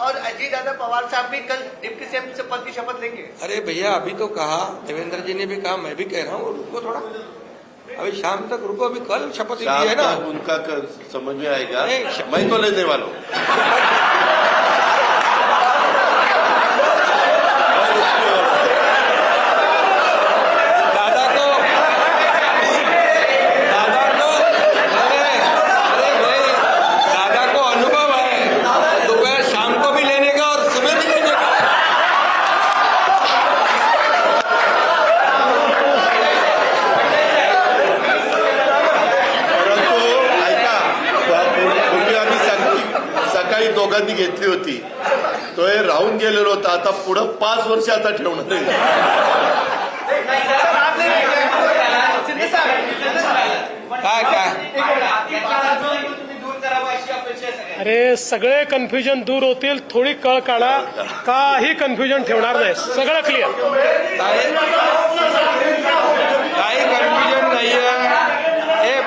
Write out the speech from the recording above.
और अजीत यादव पवार साहब भी कल डिप्टी सीएम से पद की शपथ लेंगे। अरे भैया अभी तो कहा देवेंद्र जी ने भी कहा मैं भी कह रहा हूँ रुको थोड़ा। अभी शाम तक रुको अभी कल शपथ ली है ना। उनका कर- समझ में आएगा। मैं तो लेने वाला हूँ। सकाळी दोघांनी घेतली होती. तो हे राहून गेलेलो होता. आता पुढं पाच वर्ष आता ठेवणार काय काय? अरे सगळे कन्फ्युजन दूर होतील. थोडी कळ काढा. काही कन्फ्युजन ठेवणार नाही. सगळं क्लिअर